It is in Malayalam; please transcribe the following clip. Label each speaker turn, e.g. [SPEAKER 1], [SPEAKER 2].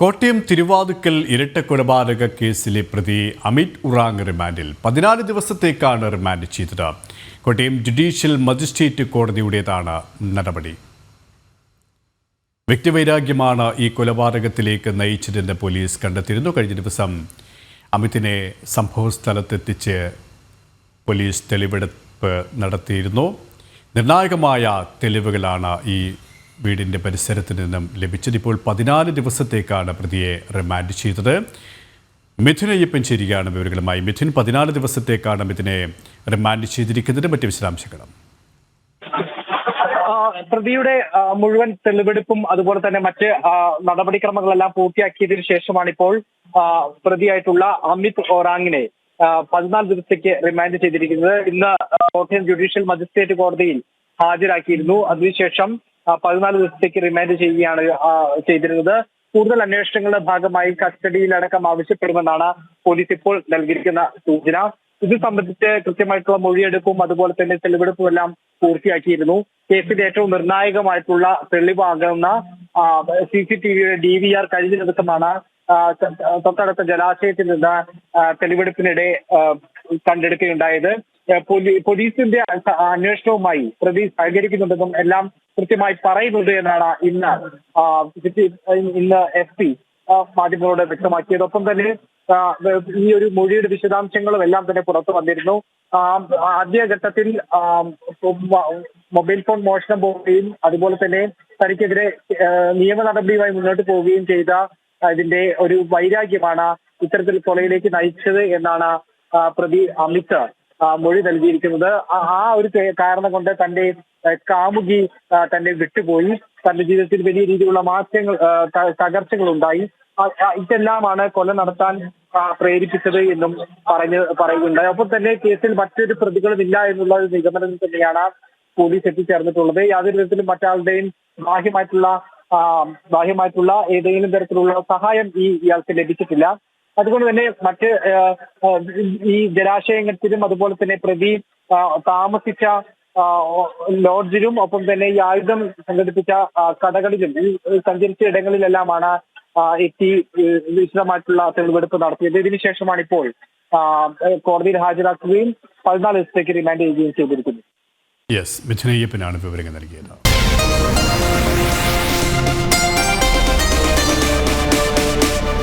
[SPEAKER 1] കോട്ടയം തിരുവാതുക്കൽ ഇരട്ട കൊലപാതക കേസിലെ പ്രതി അമിത് ഉറാങ് റിമാൻഡിൽ. പതിനാല് ദിവസത്തേക്കാണ് റിമാൻഡ് ചെയ്തത്. കോട്ടയം ജുഡീഷ്യൽ മജിസ്ട്രേറ്റ് കോടതിയുടേതാണ് നടപടി. വ്യക്തിവൈരാഗ്യമാണ് ഈ കൊലപാതകത്തിലേക്ക് നയിച്ചതെന്ന് പോലീസ് കണ്ടെത്തിയിരുന്നു കഴിഞ്ഞ ദിവസം. അമിതിനെ സംഭവസ്ഥലത്തെത്തിച്ച് പോലീസ് തെളിവെടുപ്പ് നടത്തിയിരുന്നു. നിർണായകമായ തെളിവുകളാണ് ഈ വീടിന്റെ പരിസരത്ത് നിന്നും ലഭിച്ചത് ഇപ്പോൾ പതിനാല് ദിവസത്തേക്കാണ് പ്രതിയെ റിമാൻഡ് ചെയ്തത്. മിഥുൻ അയ്യപ്പൻ ചേരുകയാണ് വിവരങ്ങളുമായി. മിഥുൻ പതിനാല് ദിവസത്തേക്കാണ് മിഥുനെ റിമാൻഡ് ചെയ്തിരിക്കുന്നത്. മറ്റ് വിശദാംശങ്ങളും.
[SPEAKER 2] പ്രതിയുടെ മുഴുവൻ തെളിവെടുപ്പും അതുപോലെ തന്നെ മറ്റ് നടപടിക്രമങ്ങളെല്ലാം പൂർത്തിയാക്കിയതിനു ശേഷമാണ് ഇപ്പോൾ പ്രതിയായിട്ടുള്ള അമിത് ഓറാങ്ങിനെ ആ, പതിനാല് ദിവസത്തേക്ക് റിമാൻഡ് ചെയ്തിരിക്കുന്നത്. ഇന്ന് കോട്ടയം ജുഡീഷ്യൽ മജിസ്ട്രേറ്റ് കോടതിയിൽ ഹാജരാക്കിയിരുന്നു. അതിനുശേഷം പതിനാല് ദിവസത്തേക്ക് റിമാൻഡ് ചെയ്യുകയാണ് ചെയ്തിരുന്നത്. കൂടുതൽ അന്വേഷണങ്ങളുടെ ഭാഗമായി കസ്റ്റഡിയിലടക്കം ആവശ്യപ്പെടുമെന്നാണ് പോലീസ് ഇപ്പോൾ നൽകിയിരിക്കുന്ന സൂചന. ഇത് സംബന്ധിച്ച് കൃത്യമായിട്ടുള്ള മൊഴിയെടുപ്പും അതുപോലെ തന്നെ തെളിവെടുപ്പും എല്ലാം പൂർത്തിയാക്കിയിരുന്നു. കേസിന്റെ ഏറ്റവും നിർണായകമായിട്ടുള്ള തെളിവാകുന്ന സി സി ടി വിയുടെ ഡി വി ആർ കഴിഞ്ഞ ദിവസമാണ് തൊട്ടടുത്ത ജലാശയത്തിൽ നിന്ന് തെളിവെടുപ്പിനിടെ കണ്ടെടുക്കുകയുണ്ടായത്. പോലീസിന്റെ അന്വേഷണവുമായി പ്രതി സഹകരിക്കുന്നുണ്ടെന്നും എല്ലാം കൃത്യമായി പറയുന്നുണ്ട് എന്നാണ് ഇന്ന് ഇന്ന് എസ് പി മാധ്യമങ്ങളോട് വ്യക്തമാക്കിയത്. ഒപ്പം തന്നെ ഈ ഒരു മൊഴിയുടെ വിശദാംശങ്ങളും എല്ലാം തന്നെ പുറത്തു വന്നിരുന്നു. ആദ്യഘട്ടത്തിൽ മൊബൈൽ ഫോൺ മോഷണം പോവുകയും അതുപോലെ തന്നെ തനിക്കെതിരെ നിയമ നടപടിയുമായി മുന്നോട്ട് പോവുകയും ചെയ്ത അതിന്റെ ഒരു വൈരാഗ്യമാണ് ഇത്തരത്തിൽ കൊലയിലേക്ക് നയിച്ചത് എന്നാണ് പ്രതി അമിത് മൊഴി നൽകിയിരിക്കുന്നത്. ആ- ഒരു കാരണം കൊണ്ട് തന്റെ കാമുകി തന്നെ വിട്ടുപോയി. തന്റെ ജീവിതത്തിൽ വലിയ രീതിയിലുള്ള മാറ്റങ്ങൾ തകർച്ചകൾ ഉണ്ടായി ഇതെല്ലാമാണ് കൊല നടത്താൻ പ്രേരിപ്പിച്ചത് എന്നും പറഞ്ഞ് പറയുന്നുണ്ട്. ഒപ്പം തന്നെ കേസിൽ മറ്റൊരു പ്രതികളും ഇല്ല എന്നുള്ള ഒരു നിഗമനം തന്നെയാണ് പോലീസ് എത്തിച്ചേർന്നിട്ടുള്ളത്. യാതൊരു വിധത്തിലും മറ്റാളുടെയും ബാഹ്യമായിട്ടുള്ള ബാഹ്യമായിട്ടുള്ള ഏതെങ്കിലും തരത്തിലുള്ള സഹായം ഈ ഇയാൾക്ക് ലഭിച്ചിട്ടില്ല. അതുകൊണ്ട് തന്നെ മറ്റ് ഈ ജലാശയത്തിലും അതുപോലെ തന്നെ പ്രതി താമസിച്ച ലോഡ്ജിലും ഒപ്പം തന്നെ ഈ ആയുധം സംഘടിപ്പിച്ച കടകളിലും ഈ സഞ്ചരിച്ച ഇടങ്ങളിലെല്ലാമാണ് എത്തി വിശദമായിട്ടുള്ള തെളിവെടുപ്പ് നടത്തിയത്. ഇതിനുശേഷമാണ് ഇപ്പോൾ കോടതിയിൽ ഹാജരാക്കുകയും പതിനാല് ദിവസത്തേക്ക് റിമാൻഡ് ചെയ്യുകയും ചെയ്തിരിക്കുന്നത്.
[SPEAKER 1] യെസ് മിഥുനയ്യപ്പനാണ് വിവരങ്ങൾ നൽകിയത്.